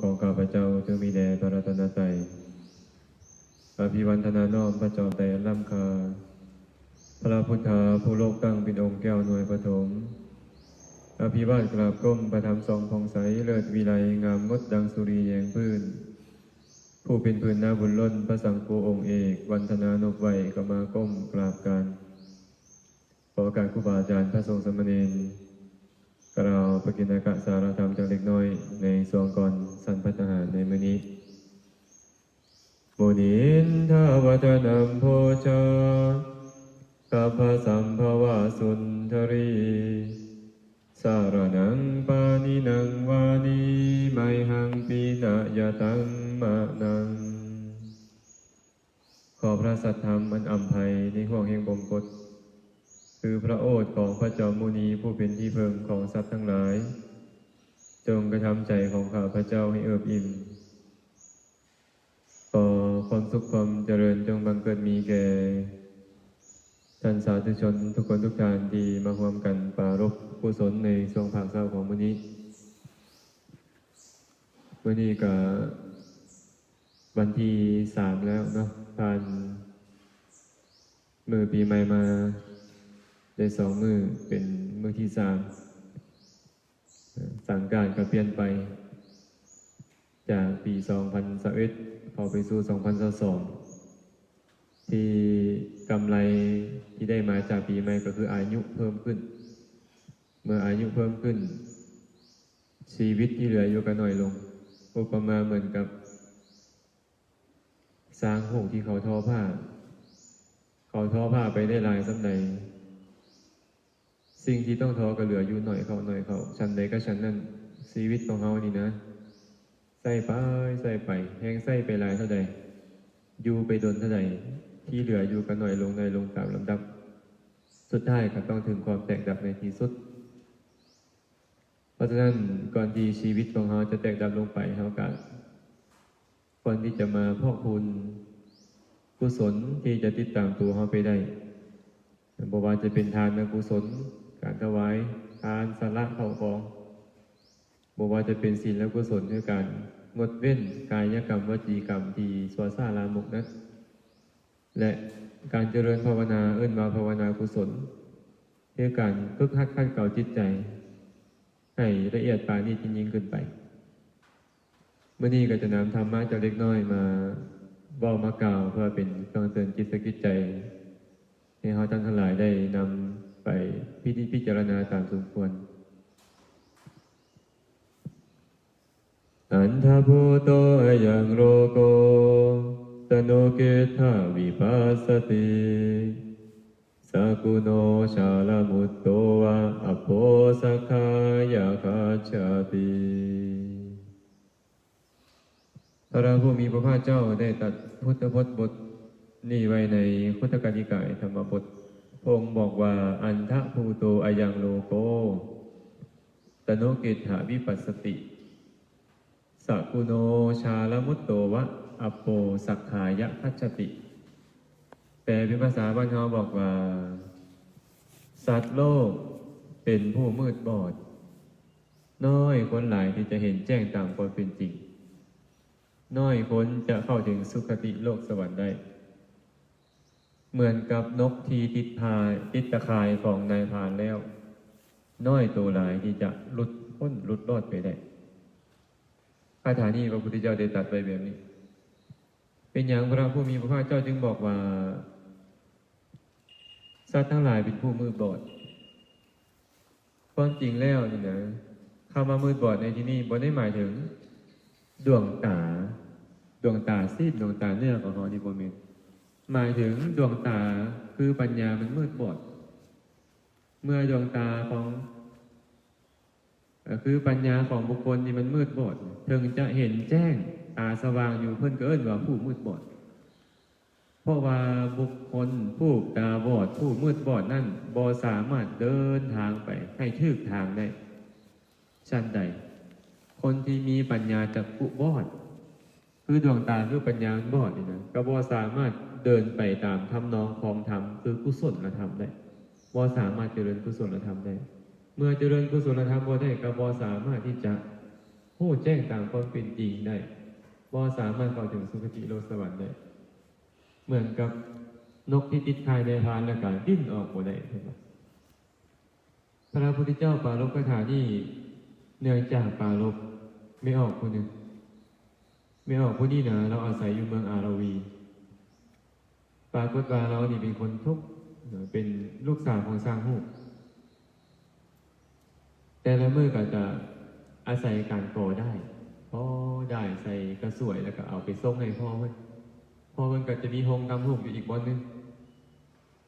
ของข้าพเจ้าจงมีแด่พระรัตนตรัยอภิวันธนาน้อมพระจอมแต่ล่ำคา พระพุทธาผู้โลกตั้งเป็นองค์แก้วหน่วยปฐมอภิวาทกราบก้มประทับทรงพองใสเลิศวิไลงามงดดังสุรีแยงพื้น ผู้เป็นพื้นหน้าบุญล้นพระสังโฆองค์เอก วันธนานกไวก็มาก้มกราบกันขอการครูบาอาจารย์พระทรงสมณีน กล่าวปกิณกะสารธรรมจากเล็กน้อย ในสวงก่อนสันพัฒหารในมื้อนี้มุนินทวัฒนัมโพชากัพสัมภวะสุนทรี สารนังปานินังวานีไมหังปีนะยตังมะนัง ขอพระสัทธรรมอันอัมภัยในห่วงแห่งบงกฎ คือพระโอษฐ์ของพระจอมมุนีผู้เป็นที่เพิงของสัตว์ทั้งหลาย จงกระทำใจของข้าพระเจ้าให้เอิบอิ่มขอความสุขความเจริญจงบังเกิดมีแก่ท่านสาธุชนทุกคนทุกทานที่มาร่วมกันปารบกุศลในทรงภาคเศร้าของมื้อนี้มื้อนี้ก็วันที่สามแล้วเนาะผ่านมือปีใหม่มา ได้สองมือเป็นมือที่สามสั่งการก็เปลี่ยนไป จากปี2021เข้าไปสู่ 2022ที่กำไรที่ได้มาจากปีใหม่ก็คืออายุเพิ่มขึ้น เมื่ออายุเพิ่มขึ้น ชีวิตที่เหลืออยู่ก็น้อยลงอุปมาเหมือนกับ สร้างหงที่เขาทอผ้า เขาทอผ้าไปได้หลายสำใด สิ่งที่ต้องทอก็เหลืออยู่หน่อยเขาหน่อยเขาชั้นใดก็ชั้นนั้นชีวิตของเขานี่นะใส่ไปใส่ไปแห้งใส่ไปลายเท่าใดอยู่ไปโดนเท่าใดที่เหลืออยู่กันหน่อยลงหน่อยลงตามลำดับ สุดท้ายก็ต้องถึงความแตกดับในที่สุด เพราะฉะนั้นก่อนที่ชีวิตของเราจะแตกดับลงไปเราก็ก่อนที่จะมาพอกคุณกุศลที่จะติดตามตัวเราไปได้บอกว่าจะเป็นทานกุศล การถวายทานสละเข้าของบอกว่าจะเป็นศีลและกุศลด้วยการงดเว้นกายกรรมวจีกรรมที่สวสาลามกนั้น และการเจริญภาวนาเอื้นมาภาวนากุศลด้วยการฝึกหัดขั้นเก่าจิตใจ ให้ละเอียดปานนี้ยิ่งยิ่งขึ้นไปเมื่อนี้ก็จะนำธรรมะจากเล็กน้อยมาบอกมากล่าวเพื่อเป็นเครื่องเตือนจิตสกิจใจ ให้เขาทั้งหลายได้นำ ไปพิจิพิจารณาตามสมควรอันทภูโตยังโรโกตโนเกธาวิปัสสติสกุโนชาลมุตโตวะอโภสคายาคาชาติพระผู้มีพระภาคเจ้าได้ตัดพุทธพจน์บทนี้ไว้ในพุทธกานิกายธรรมบท องค์บอกว่า อันทะภูโตอายังโลโก ตโนเกธาวิปัสสติสักุโนชาลมุตโตวะอโปสักขายะคัจจติแปลเป็นภาษาบ้านเขาบอกว่า สัตว์โลกเป็นผู้มืดบอด น้อยคนหลายที่จะเห็นแจ้งตามความเป็นจริง น้อยคนจะเข้าถึงสุคติโลกสวรรค์ได้ เหมือนกับนกที่ติดพายติดตะข่ายของนายพานแล้ว น้อยตัวหลายที่จะหลุดพ้นหลุดรอดไปได้คาถานี้พระพุทธเจ้าได้ตัดไว้แบบนี้ เป็นอย่างพระผู้มีพระภาคเจ้าจึงบอกว่าสัตว์ทั้งหลายเป็นผู้มืดบอดความจริงแล้วนี่นะคำว่ามืดบอดในที่นี้บ่ได้หมายถึง ดวงตา ดวงตาซีดดวงตาเนื้อของเขาที่บ่มี หมายถึงดวงตาคือปัญญามันมืดบอด เมื่อดวงตาของคือปัญญาของบุคคลที่มันมืดบอดถึงจะเห็นแจ้งตาสว่างอยู่เพื่อนก็เอิ้นว่าผู้มืดบอด เพราะว่าบุคคลผู้ตาบอด ผู้มืดบอดนั่นบ่สามารถเดินทางไปให้ถึกทางได้ชั้นใด คนที่มีปัญญาจักกุบอด คือดวงตาคือปัญญาบอดนี่นะก็บ่สามารถ เดินไปตามทำนองของธรรมคือกุศลธรรมได้บ่สามารถเจริญกุศลธรรมได้ เมื่อเจริญกุศลธรรมบ่ได้ก็บ่สามารถที่จะผู้แจ้งตามความเป็นจริงได้บ่สามารถเข้าถึงสุคติโลกสวรรค์ได้เหมือนกับนกที่ติดคายในพานและการดิ้นออกบ่ได้เห็นไหมพระพุทธเจ้าปารบคาถานี่เนื่องจากปารบไม่ออกคนหนึ่งไม่ออกผู้นี้นะเราอาศัยอยู่เมืองอาราวี ปรากฏว่าเรานี่เป็นคนทุกข์เป็นลูกสาวของสร้างหูกแต่ละมือก็จะอาศัยการก่อได้พอได้ใส่กระสวยแล้วก็เอาไปส่งให้พ่อมันพ่อมันก็จะมีโฮงตำหูอยู่อีกบนหนึง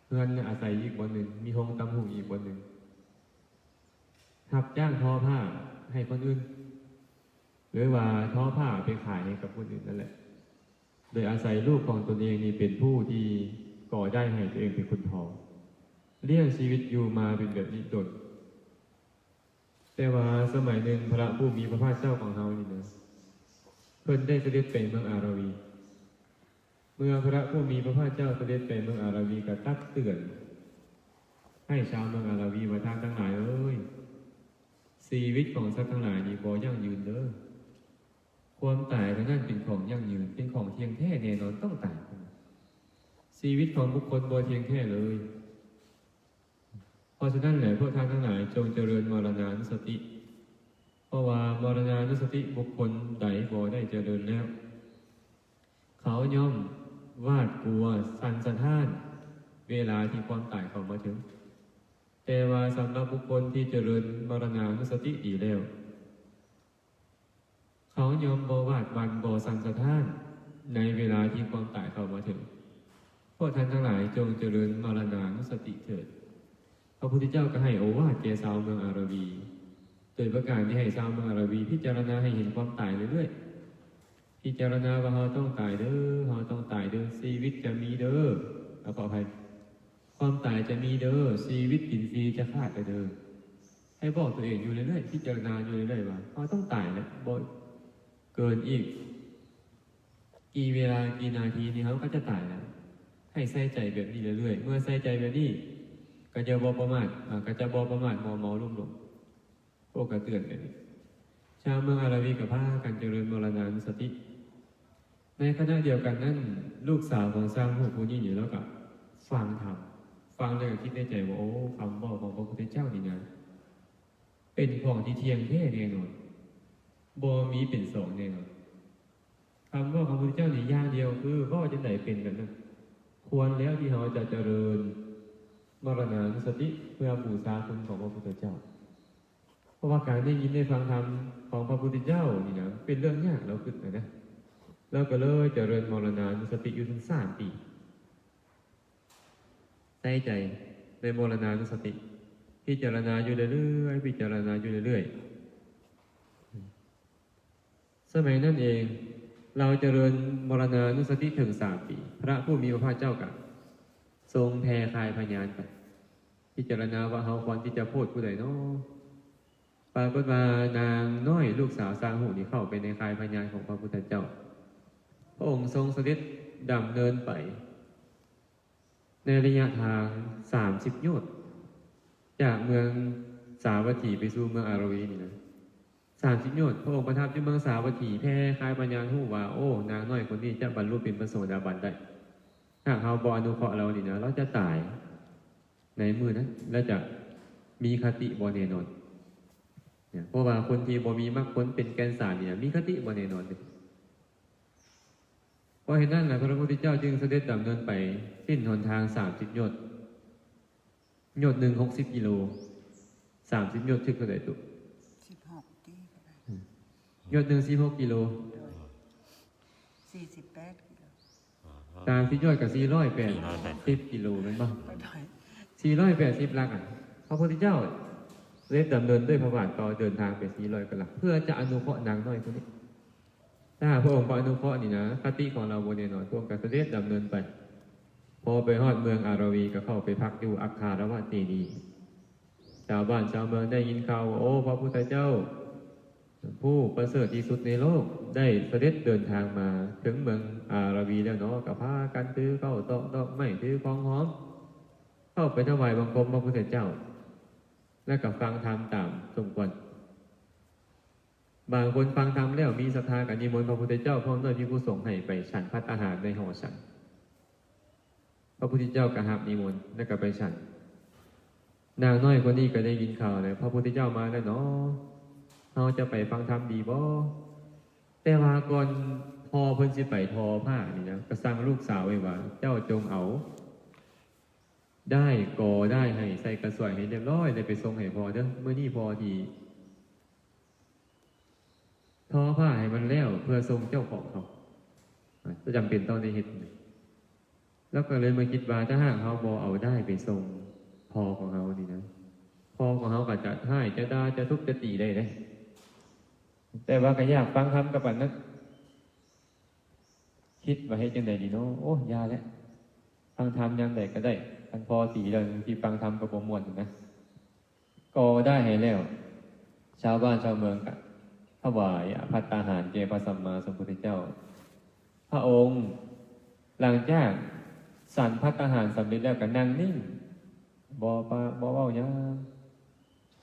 เพื่อนอาศัยอีกบนหนึ่งมีโฮงตำหูอีกบนหนึ่งทับจ้างทอผ้าให้คนอื่น หรือว่าทอผ้าไปขายให้กับคนอื่นนั่นแหละ โดยอาศัยลูกของตนเองนี่เป็นผู้ที่ก่อได้ให้ตัวเองเป็นคนทอเลี้ยงชีวิตอยู่มาเป็นแบบนี้ตนแต่ว่าสมัยหนึ่งพระผู้มีพระภาคเจ้าของเรานี่นะเพิ่นได้เสด็จไปเมืองอาราวี เมื่อพระผู้มีพระภาคเจ้าเสด็จไปเมืองอาราวีก็ตักเตือน ให้ชาวเมืองอาราวีว่าทางทั้งหลายเอ้ยชีวิตของสัตว์ทั้งหลายนี่บ่ยั่งยืนเด้อ ความตายก็นั่นเป็นของยั่งยืน เป็นของเที่ยงแท้แน่นอนต้องตายชีวิตของบุคคลบ่เที่ยงแท้เลย เพราะฉะนั้นแหละพวกท่านทั้งหลายจงเจริญมรณานุสติ เพราะว่ามรณานุสติบุคคลใดบ่ได้เจริญแล้ว เขาย่อมวาดกลัวสันสะท้าน เวลาที่ความตายเข้ามาถึง แต่ว่าสำหรับบุคคลที่เจริญมรณานุสติดีแล้ว เขายอมบวาดวันบสันสท้าน ในเวลาที่ความตายเข้ามาถึงพวกท่านทั้งหลายจงเจริญมรณานุสติเถิด พระพุทธเจ้าก็ให้โอวาทแก่ชาวเมืองอาราวีโดยประการที่ให้ชาวเมืองอาราวีพิจารณาให้เห็นความตายเรื่อยๆพิจารณาว่าเราต้องตายเด้อเราต้องตายเด้อชีวิตจะมีเด้อเอาขออภัยความตายจะมีเด้อชีวิตกินฟรีจะขาดไปเด้อให้บอกตัวเองอยู่เรื่อยๆพิจารณาอยู่เรื่อยๆว่าเราต้องตายแล้วบ่ เกินอีก กี่เวลากี่นาทีนี่เขาก็จะตายแล้วให้ใส่ใจแบบนี้เรื่อยๆ เมื่อใส่ใจแบบนี้ ก็จะบอประมาทก็จะบอประมาทมอมอลุ่มหลงพวกกระเตือนแบบนี้ชาวเมืองอาราวีกับผ้ากันเจริญมรณานุสติ ในขณะเดียวกันนั่นลูกสาวของสร้างผู้ผู้นี้อยู่แล้วกับฟังธรรมฟังเลยก็คิดในใจว่าโอ้คำบอกของพระพุทธเจ้านี่นะเป็นของที่เที่ยงแท้แน่นอน บมีเป็นสองแน่นอนคำว่าของพระพุทธเจ้านี่อย่างเดียวคือว่าจะไหนเป็นกันนะควรแล้วที่เราจะเจริญมรณานุสติเพื่อบูชาคุณของพระพุทธเจ้า เพราะว่าการได้ยินได้ฟังธรรมของพระพุทธเจ้านี่นะเป็นเรื่องยากเราขึ้นนะนะแล้วก็เลยเจริญมรณานุสติอยู่ถึงสามปีใส่ใจในมรณานุสติ พิจารณาอยู่เรื่อยๆพิจารณาอยู่เรื่อยๆ สมัยนั้นเอง เราเจริญมรณานุสติถึงสามปี พระผู้มีพระภาคเจ้ากับทรงแผ่คายพยานไปพิจารณาว่าเฮาควรที่จะพูดผู้ใดเนาะปรากฏว่านางน้อยลูกสาวสร้างหูนี่เข้าไปในคายพยานของพระพุทธเจ้า พระองค์ทรงเสด็จดำเนินไป ในระยะทางสามสิบโยชน์จากเมืองสาวัตถีไปสู่เมืองอารวีนี่นะ สามสิบโยชน์พระองค์ประทับที่เมืองสาวัตถีแผ่คลายพยานหูว่าโอ้ นางน้อยคนนี้จะบรรลุเป็นพระโสดาบันได้ถ้าเขาบออนุเคราะห์เรานี่นะเราจะตายในมือนั้นและจะมีคติบอแน่นอนเนี่ยเพราะว่าคนที่บอมีมรรคผลเป็นแกนสารเนี่ยมีคติบอแน่นอนเลยเพราะเห็นนั่นแหละพระพุทธเจ้าจึงเสด็จดำเนินไปสิ้นหนทางสามสิบโยชน์โยชน์หนึ่งหกสิบกิโลสามสิบโยชน์ถึงเท่าไหร่ตุ สิบหกตีก็ได้ โยชน์หนึ่งสิบหกกิโลโดยสี่สิบแปดกิโลตามที่โยชน์กับสี่ร้อยแปดสิบกิโลแมันบ้างก็ได้สี่ร้อยแปดสิบลักอะพระพุทธเจ้าเล็ดดำเนินด้วยพระบาทต่อเดินทางไปสี่ร้อยกลักเพื่อจะอนุเคราะห์นางน้อยคนนี้ถ้าหากพระองค์พออนุเคราะห์นี่นะคติของเราบนแน่นอนพวกกเสด็จดำเนินไป พอไปฮอดเมืองอาราวีก็เข้าไปพักอยู่อัคคารวะเตนีชาวบ้านชาวเมืองได้ยินข่าวว่าโอ้ พระพุทธเจ้า ผู้ประเสริฐที่สุดในโลกได้เสด็จเดินทางมา ถึงเมืองอาราวีแล้วเนาะกับพากันถือเข้าโต๊ะดอกไม้ถือของหอม เข้าไปถวายบังคมพระพุทธเจ้า และกับฟังธรรมตามสมควรบางคนฟังธรรมแล้วมีศรัทธากับนิมนต์พระพุทธเจ้าพร้อมด้วยพิกุสงให้ไปฉันพัตตาหารในหอฉันพระพุทธเจ้ากระหับนิมนต์แล้วก็ไปฉัน นางน้อยคนนี้ก็ได้ยินข่าวเลยพระพุทธเจ้ามาแล้วเนาะ เราจะไปฟังธรรมดีบ่แต่ว่าก่อนพอเพิ่นสิไปทอผ้านี่นะก็สั่งลูกสาวไว้ว่า เจ้าจงเอา ได้กอได้ให้ใส่กระสวยให้เรียบร้อยเลยไปทรงให้พอเด้อเมื่อนี้พอทีทอผ้าให้มันแล้วเพื่อทรงเจ้าของเขาอะจะจำเป็นต้องได้เห็นแล้วก็เลยมาคิดว่าถ้าหากเขาบอเอาได้ไปทรงพอของเขานี่นะพอของเขาก็จะให้จะด่าจะทุบจะตีได้เลย แต่ว่าก็อยากฟังคำกับปันนั้นคิดว่าให้จังใดดีเนาะโอ้ยาแล้วฟังธรรมยังใดก็ได้ทันพอตีแล้วที่ฟังธรรมกับประมวลนะก็ได้ให้แล้ว ชาวบ้านชาวเมืองกันถวายอภัตตาหารแก่พระสัมมาสัมพุทธเจ้า พระองค์ หลังจากสันพัตตาหารสำเร็จแล้วก็นั่งนิ่งบอปาบอเว้ายัง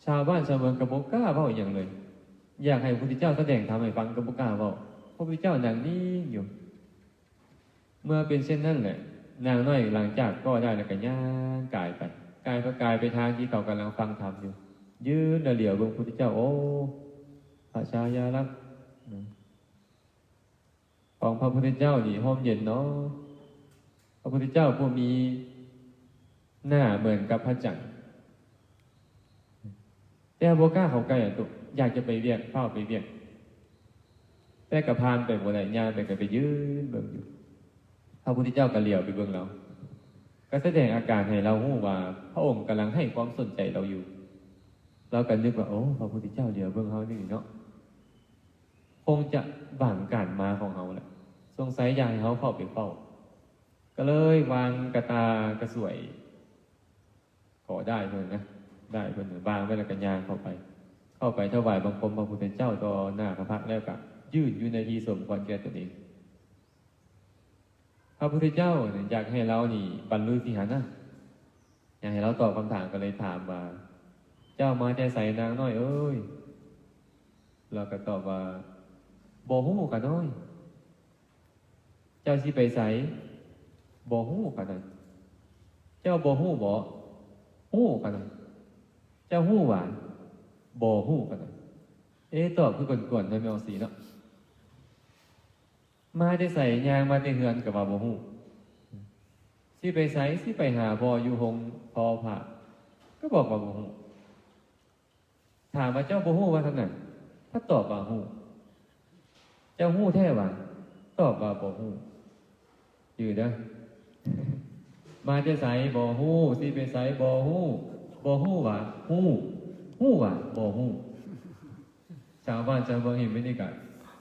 ชาวบ้านชาวเมืองกระบอกกล้าเว้าอย่างเลย อยากให้พระพุทธเจ้าแสดงธรรมให้ฟังกระบอกกล้าเว้าพระพุทธเจ้านั่งนิ่งอยู่ เมื่อเป็นเช่นนั้นแหละนางน้อยหลังจากก็ได้แล้วก็ย่างกายไปกายก็กายไปทางที่เขากำลังฟังธรรมอยู่ ยืนเหลียวบิ่งพระพุทธเจ้า โอ้พระชายาลักษณ์ของพระพุทธเจ้านี่ห้อมเย็นเนาะพระพุทธเจ้าผู้มีหน้าเหมือนกับพระจันทร์แต่โบก้าเขาใกล้อะตุ อยากจะไปเวียกเฝ้าไปเวียกแต่กับพานไปบ่ได้ย่างไปก็ไปยืนเบิ่งอยู่พระพุทธเจ้าก็เหลียวไปเบื้องเราก็แสดงอาการให้เราหู้ว่า พระองค์กำลังให้ความสนใจเราอยู่ เราก็นึกว่าโอ้พระพุทธเจ้าเหลียวเบื้องเขานี่เนาะคงจะหวังการมาของเขาแหละสงสัยอยากให้เขาเข้าไปเฝ้า ก็เลยวางกระตากระสวย ขอได้เพิ่นนะได้เพิ่นวางไว้แล้วกันยางเข้าไป เข้าไปถวายบังคมพระพุทธเจ้าต่อหน้าพระพักแล้วก็ยืนอยู่ในที่สมควรแก่ตนเองพระพุทธเจ้าเนี่ยอยากให้เรานี่บรรลุสิหานะอยากให้เราตอบคำถามก็เลยถามว่า เจ้ามาแต่ใส่นางน้อย เอ้ยเราก็ตอบว่าบ่ฮู้กันน้อย เจ้าสิไปใส่บ่ฮู้กันนั่นเจ้าบ่ฮู้บ่ฮู้กันนั่นเจ้าฮู้หวาน บ่ฮู้กันเอ๊ะตอบคือกวนๆในแมวสีเนาะมาได้ใส่ยางมาได้เฮือนกับว่าบ่ฮู้สิไปใส่สิไปหาพออยู่หงพอผ่าก็บอกว่าบ่ฮู้ถามว่าเจ้าบ่ฮู้ว่าทำนั้นถ้าตอบว่าฮู้เจ้าฮู้แท้ว่าตอบว่าบ่ฮู้อยู่เด้อมาได้ใส่บ่ฮู้สิไปใส่บ่ฮู้บ่ฮู้ว่าฮู้ ฮู้ว่าบ่ฮู้ชาวบ้านชาวเมืองเห็นบรรยากาศ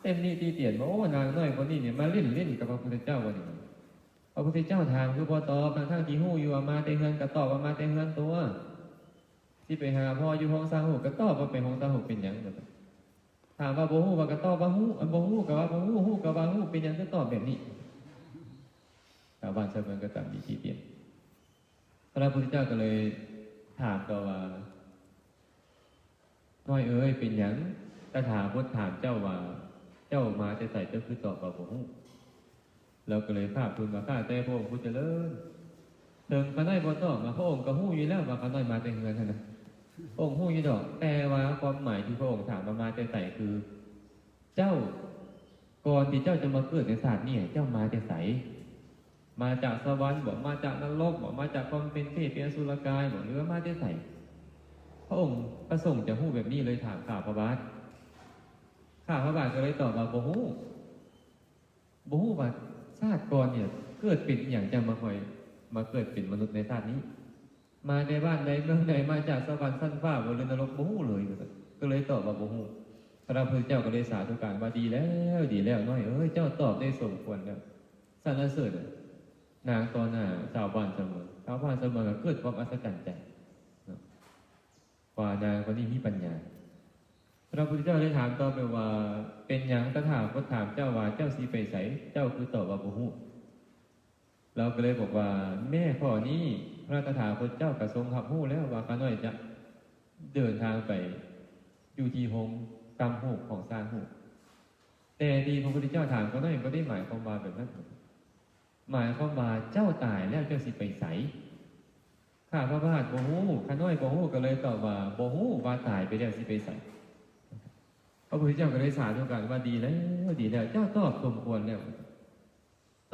เต็มนี่ตีเตียนว่าโอ้นางน้อยคนนี้เนี่ยมาเล่นเล่นกับพระพุทธเจ้าวันนี้พระพุทธเจ้าถามคือพอตอบทางทางที่หู้อยู่ว่ามาเตเฮือนก็ตอบว่ามาเตเฮือนตัวที่ไปหาพ่ออยู่ห้องสร้างหูก็ตอบว่าเป็นห้องสร้างหูเป็นยังถามว่าโบหูว่าก็ตอบว่าหูอันโบหูกับว่าโบหูหูกับว่าหู้เป็นยังก็ตอบแบบนี้ชาวบ้านชาวเมืองก็ตามดีตีเตียนพระพุทธเจ้าก็เลยถามต่อว่า น้อยเอ้ยเป็นหยังตถาคตถามเจ้าว่า เจ้ามาจะใส่เจ้าคือตอบกับผมเราก็เลยภาพทูลมาข้าแต่พระองค์ผู้เจริญเถิงก็ได้บ่ตอบมาพระองค์ก็หู้อยู่แล้วว่าก็น้อยมาแต่เงินเท่านั้นพระองค์หู้อยู่ดอก แต่ว่าความหมายที่พระองค์ถามมามาจะใส่คือ เจ้าก่อนที่เจ้าจะมาเกิดในศาสตร์นี่เจ้ามาจะใสมาจากสวรรค์บอกมาจากนรกบอกมาจากความเป็นเทพเป็นสุรกายบอกหรือว่ามาจะใส พระองค์ประสงค์จะหู้แบบนี้เลยถามข่าวพระบาทข้าพระบาทก็เลยตอบว่าบ่ฮู้บ่ฮู้ว่าชาติก่อนเนี่ยเกิดเป็นอย่างจะมาคอย มาเกิดเป็นมนุษย์ในชาตินี้ มาในบ้านในเมืองใดมาจากสวรรค์สั้นฟ้าบนเรือนรกบ่ฮู้เลย ก็เลยตอบว่าบ่ฮู้พระพุทธเจ้าก็เลยสาธุการว่าดีแล้วดีแล้วน้อยเอ้ยเจ้าตอบได้สมควรแล้วสรรเสริญนางตอนหน้าชาวบ้านเสมอชาวบ้านเสมอเกิดความอัศจรรย์ใจ ว่านางคนนี้มีปัญญา พระพุทธเจ้าได้ถามต่อไปว่า เป็นหยังตถาคตถามเจ้าว่าเจ้าสีไปใสเจ้าคือตอบว่าบุหุเราก็เลยบอกว่า แม่ข้อนี้พระตถาคตเจ้ากระทรงขับหู้แล้วว่าข้าน้อยจะเดินทางไปอยู่ที่หงกรรมหูของสร้างหูแต่ดีพระพุทธเจ้าถามก็น้อยก็ได้หมายความว่าแบบนั้นหมายความว่าเจ้าตายแล้วเจ้าสิไปใส ข้าพระบาทโบหูข้าน้อยโบหูก็เลยตอบว่าโบหูว่าตายไปแล้วสิไปใสพระพุทธเจ้าก็เลยสาธุการว่าดีแล้วดีแล้ว เจ้าตอบสมควรแล้ว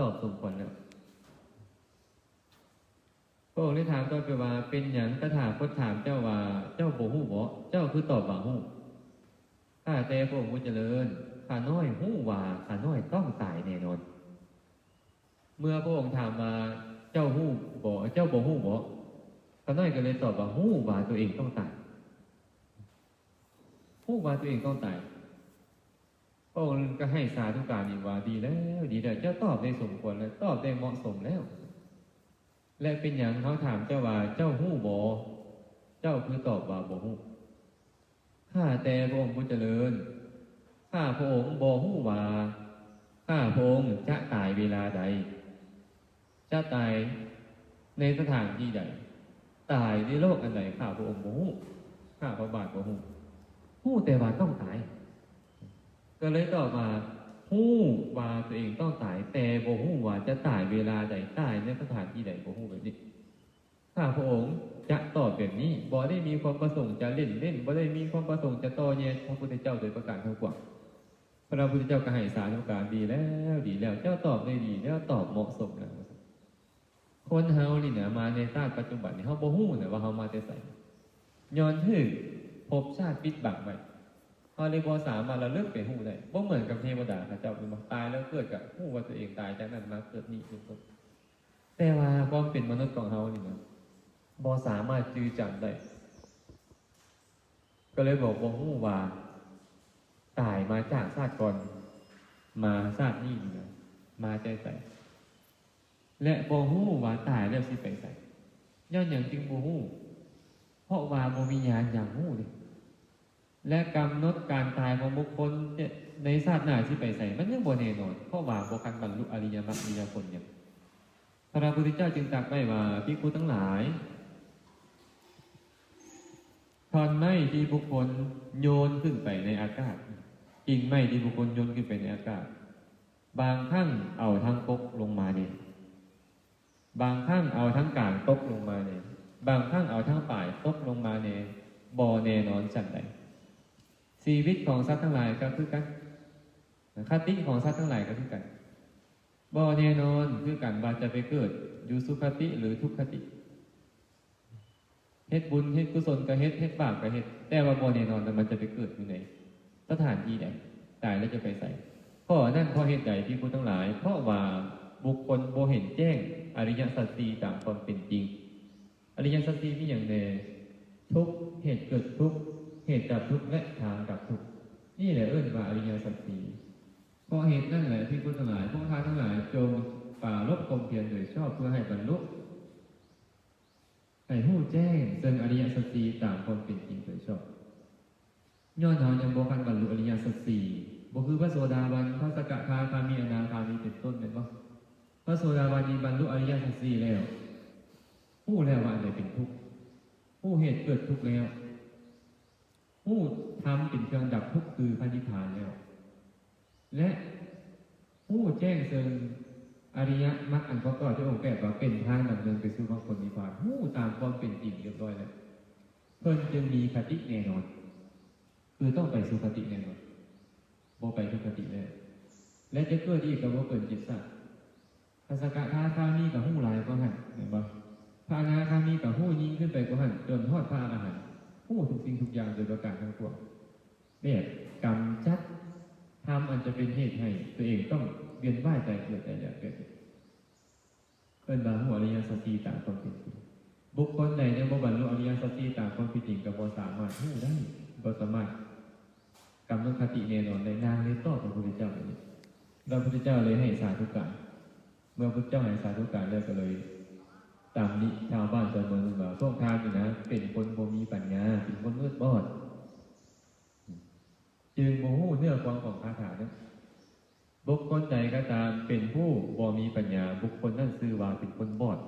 ตอบสมควรแล้วพระองค์ได้ถามตอนไปว่า เป็นอย่างตถาคตถามเจ้าว่า เจ้าโบหูบ่เจ้าคือตอบว่าหูข้าแต่พระองค์ผู้เจริญข้าน้อยหูว่าข้าน้อยต้องตายแน่นอน เมื่อพระองค์ถามมาเจ้าหู้บ่เจ้าบ่หู้บ่ ข้าน้อยก็เลยตอบว่าหู้ว่าตัวเองต้องตายหู้ว่าตัวเองต้องตายพระองค์ก็ให้สาธุการอีกว่าดีแล้ว ดีแล้วเจ้าตอบได้สมควรแล้วตอบได้เหมาะสมแล้ว และเป็นอย่างเขาถามเจ้าว่าเจ้าหู้บ่เจ้าคือตอบว่าบ่หู้ข้าแต่พระองค์ผู้เจริญข้าพระองค์บ่หู้ว่าข้าพระองค์จะตายเวลาใด จะตายในสถานที่ใด ตายในโลกอันใดข้าพระองค์โมหูข้าพระบาทโมหูหู้แต่ว่าต้องตาย ก็เลยตอบมาหู้ว่าตัวเองต้องตาย แต่โมหูว่าจะตายเวลาใดตายในสถานที่ใดโมหูแบบนี้ข้าพระองค์จะตอบแบบนี้บ่ได้มีความประสงค์จะเล่นเล่นบ่ได้มีความประสงค์จะต่อแย่พระพุทธเจ้าโดยประการทั้งปวงพระพุทธเจ้าก็ให้สาธุการดีแล้วดีแล้วเจ้าตอบได้ดีแล้วตอบเหมาะสมแล้ว คนเฮานี่เนี่ยมาในชาติปัจจุบันนี่เฮาบ่ฮู้เนี่ยว่าเฮามาแต่ไสย้อนถึงภพชาติปิดบังไว้เฮาเลยบ่สามารถระลึกไปฮู้ได้บ่เหมือนกับเทวดาเขาเจ้าเป็นบ่ตายแล้วเกิดกับฮู้ว่าตัวเองตายจากนั้นมาเกิดนี่เป็นต้นแต่ว่าความเป็นมนุษย์ของเฮานี่นะบ่สามารถจือจำได้ก็เลยบอกบ่ฮู้ว่าตายมาจากชาติก่อน มาชาตินี้นี่นะมาใจใส่ และโบหู้ว่าตายแล้วสิไปใส่ย้อนอย่างจริงโบหู้เพราะว่าโมมีญาณอย่างหู้เลยและกำหนดการตายของบุคคลเนี่ยในชาติหน้าที่ไปใส่มันยังโบแน่นอนเพราะว่าบุคันบรรลุอริยมรรคอริยผลเนี่ยพระพุทธเจ้าจึงตรัสไว้ว่าพิคุทั้งหลายท่อนไม้ที่บุคคลโยนขึ้นไปในอากาศกิ่งไม้ที่บุคคลโยนขึ้นไปในอากาศ บางครั้งเอาทั้งกกลงมาเนี่ย บางครั้งเอาทั้งกลางตกลงมาเนี่ยบางครั้งเอาทั้งป่ายตกลงมาเนี่ยบอแน่นอนสันใดชีวิตของสัตว์ทั้งหลายก็คือกันคติของสัตว์ทั้งหลายก็คือกันบอแน่นอนคือกันว่าจะไปเกิดอยู่สุคติหรือทุกขติเฮ็ดบุญเฮ็ดกุศลก็เฮ็ดเฮ็ดบาปก็เฮ็ดแต่ว่าบ่แน่นอนว่มันจะไปเกิดอยู่ไหนสถานที่ใดตายแล้วจะไปใส่เพราะนั่นเพราะเหตุใดที่ผู้ทั้งหลาย เพราะว่า บุคคลโบเห็นแจ้ง อริยสัจสีตามความเป็นจริง อริยสัจสีมีอย่างแน่ทุกเหตุเกิดทุกเหตุดับทุกและทางดับทุกนี่แหละเอิ้นว่าอริยสัจสี่เพราะเหตุนั่นแหละที่ผู้ทั้งหลายพวกท่านทั้งหลายจงป่ารบความเพียรโดยชอบเพื่อให้บรรลุให้ผู้แจ้งซึ่งอริยสัจสีตามความเป็นจริงโดยชอบย้อนเฮายังบ่คันบรรลุอริยสัจสี่บ่คือพระโสดาบันพระสกทาคามีอนาคามีเป็นต้นเป็นบ่ พระโสดาบันนี้บรรลุอริยสัจสี่แล้ว ผู้แล้วว่าอันใดเป็นทุกข์ผู้เหตุเกิดทุกข์แล้ว ผู้ทำเป็นเครื่องดับทุกข์คือพระนิพพานแล้ว และผู้แจ้งซึ่งอริยมรรคอันประกอบด้วยองค์แปดว่าเป็นทางดำเนินไปสู่มรรคผลนิพพานผู้ตามความเป็นจริงเรียบร้อยแล้วเพิ่นจึงมีคติแน่นอน คือต้องไปสู่คติแน่นอนโบไปทุกคติเลยและจะเกิดอีกกับว่าเกิดจิตสัตว์ ภาสกะทาคามีกับหู้หลายก็หันเห็นบ่พระนาคามีกับหู้ยิ่งขึ้นไปก็หันจนทอดพระอรหันต์หู้ทุกสิ่งทุกอย่างโดยประการทั้งปวงเนี่ยกรรมจัดทำอันจะเป็นเหตุให้ตัวเองต้องเวียนว่ายใจเกิดแต่อยากเกิดเป็นบาหัวอริยสัจสี่ตามความเป็นจริงบุคคลใดยังบ่บรรลุอริยสัจสี่ตามความเป็นจริงกับบ่สามารถรู้ได้บ่สามารถกำหนดคติแน่นอนในนางในต่อพระพุทธเจ้าเลยพระพุทธเจ้าเลยให้สาธุการ มื่อพระพุทธเจ้าให้สาธุการแล้วก็เลยตามนี้ชาวบ้านชาวเมืองว่าพวกทานนี่นะเป็นคนบ่มีปัญญาเป็นคนมืดบอด จึงโมหูเนื้อความของคาถานั้นบุคคลใดก็ตามเป็นผู้บ่มีปัญญา บุคคลนั่นซื่อว่าเป็นคนบอด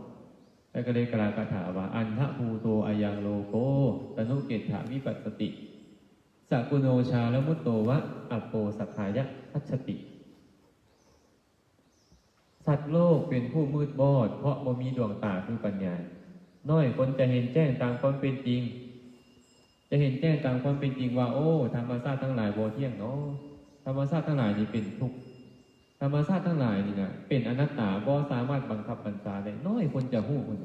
แล้วก็เลยกล่าวคาถาว่า อันทะภูโตอายังโลโกตนุเกตถาวิปัสสติสักุโนชาลมุตโตวะอปโปสัขายะพัชติ สัตว์โลกเป็นผู้มืดบอด เพราะบ่มีดวงตาคือปัญญา น้อยคนจะเห็นแจ้งตามความเป็นจริง จะเห็นแจ้งตามความเป็นจริงว่า โอ้ธรรมชาติทั้งหลายโบเที่ยงเนาะธรรมชาติทั้งหลายนี่เป็นทุกข์ธรรมชาติทั้งหลายนี่นะเป็นอนัตตาบ่สามารถบังคับบัญชาได้น้อยคนจะหู้คน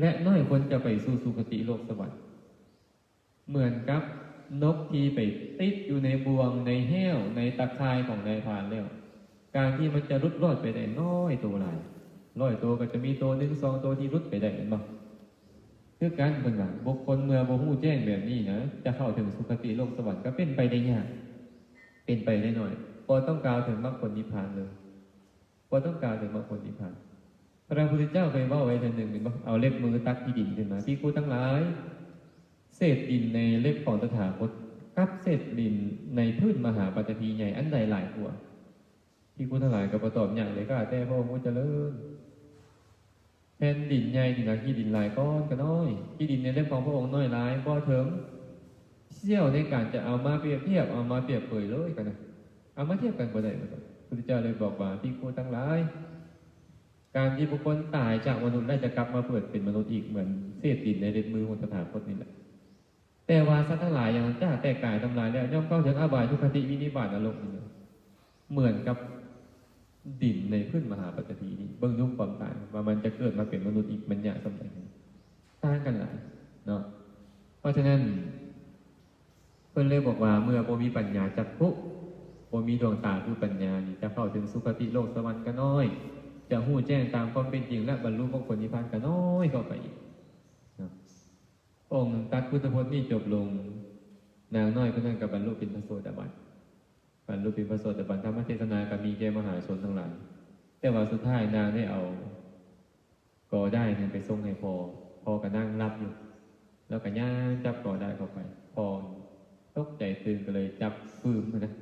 และน้อยคนจะไปสู่สุคติโลกสวรรค์เหมือนกับนกที่ไปติดอยู่ในบ่วงในแห้วในตะข่ายของนายพานแล้ว การที่มันจะรุดรอดไปได้น้อยตัวหลายร้อยตัวก็จะมีตัวหนึ่งสองตัวที่รุดไปได้เห็นบ่คือการเบิ่งว่าบุคคลเมื่อบ่ฮู้แจ้งแบบนี้นะจะเข้าถึงสุคติโลกสวรรค์ก็เป็นไปได้ยากเป็นไปได้น้อยพอต้องกล่าวถึงมรรคผลนิพพานเลยพอต้องกล่าวถึงมรรคผลนิพพาน พระพุทธเจ้าเคยว่าไว้ทีหนึ่งเห็นบ่เอาเล็บมือตักที่ดินขึ้นมาที่กูทั้งหลาย เศษดินในเล็บของตถาคตกับเศษดินในพืชมหาปัตภีใหญ่อันใดหลายกว่า ที่คุณทั้งหลายก็ประตอบอย่างเลยก็อาแต่พระองค์เจริญแผ่นดินใหญ่นี่นะที่ดินหลายก้อนก็น้อยที่ดินในเล่มของพระองค์น้อยหลายบ่ถึงเสี้ยวในการจะเอามาเปรียบเทียบเอามาเปรียบเปยเลยกันนะเอามาเทียบกันบ่ได้เลยพุทธเจ้าเลยบอกว่าที่คุณทั้งหลายการที่บุคคลตายจากมนุษย์ได้จะกลับมาเปิดเป็นมนุษย์อีกเหมือนเศษดินในเล็บมือของตถาคตนี่แหละแต่ว่าสัตว์ทั้งหลายอย่างจ้าแต่กายทำลายแล้วย่อมเข้าถึงอบายทุกขติวินิบาตนรกนี่เหมือนกับ ดินในพื้นมหาปัจจีนี้เบื้องยุคความตายว่ามันจะเกิดมาเป็นมนุษย์อีกมันยากสมัยนี้ต่างกันหลายเนาะเพราะฉะนั้น เพื่อนเลยบอกว่าเมื่อโบมีปัญญาจักพุโบมีดวงตาคือปัญญานี่จะเข้าถึงสุคติโลกสวรรค์ก็น้อย จะหู้แจ้งตามความเป็นจริง และบรรลุมรรคผลนิพพานก็น้อยเข้าไปอีกองค์ตัดพุทธพจน์นี่จบลง นางน้อยก็นั่นกับบรรลุเป็นพระโสดาบัน บรรลุป็นพระโสดาบันธรรมเทศนาก็มีแก่มหาชนทั้งหลายแต่ว่าสุดท้ายนางได้เอากอได้เนี่ยไปส่งให้พอพอก็นั่งรับอยู่ แล้วก็ย่างจับกอได้เข้าไป พอตกใจตื่นก็เลยจับฟืมนะ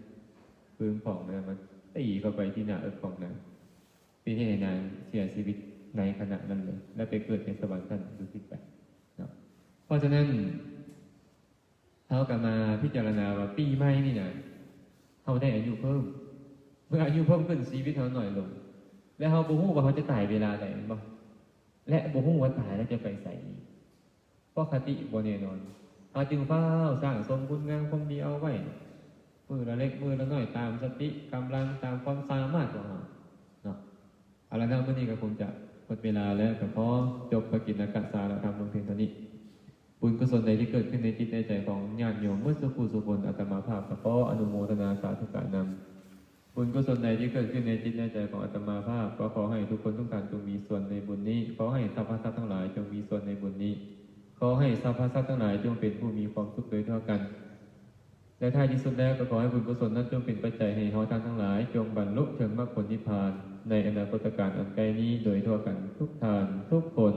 ฟืมของนะมันตีเข้าไปที่หน้าอกของนางปีที่ให้นางเสียชีวิตในขณะนั้นเลย และไปเกิดในสวรรค์ท่านดูคิไปเนะเพราะฉะนั้นเท่ากับมาพิจารณาว่าปีใหม่นี่นะ เขาได้อายุเพิ่ม เมื่ออายุเพิ่มขึ้นชีวิตเขาหน่อยลง และเขาบูฮู้ว่าเขาจะตายเวลาใดบ่และบูฮู้ว่าตายแล้วจะไปใส่เพราะคติบนแน่นอนเอาจึงเฝ้าสร้างสมคุณงามความดีเอาไว้มือละเล็กมือละน้อยตามสติกำลังตามความสามารถของเราเนาะเอาละนะเมื่อนี้ก็คงจะหมดเวลาแล้วก็พอจบภกิจนักสารธรรมลงเพียงเท่านี้ บุญกุศลใดที่เกิดขึ้นในจิตในใจของญาติโยมเมื่อสุขุสุคนอัตมาภาพก็ออนุโมทนาสาธุการนำบุญกุศลใดที่เกิดขึ้นในจิตในใจของอัตมาภาพ ก็ขอให้ทุกคนทุกท่านจงมีส่วนในบุญนี้ ขอให้สรรพสัตว์ทั้งหลายจงมีส่วนในบุญนี้ ขอให้สรรพสัตว์ทั้งหลายจงเป็นผู้มีความสุขโดยทั่วกันและท้ายที่สุดแล้วก็ขอให้บุญกุศลนั้นจงเป็นปัจจัยให้เราท่านทั้งหลาย จงบรรลุถึงมรรคผลนิพพาน ในอนาคตการอันไกลนี้โดยทั่วกันทุกทานทุกคน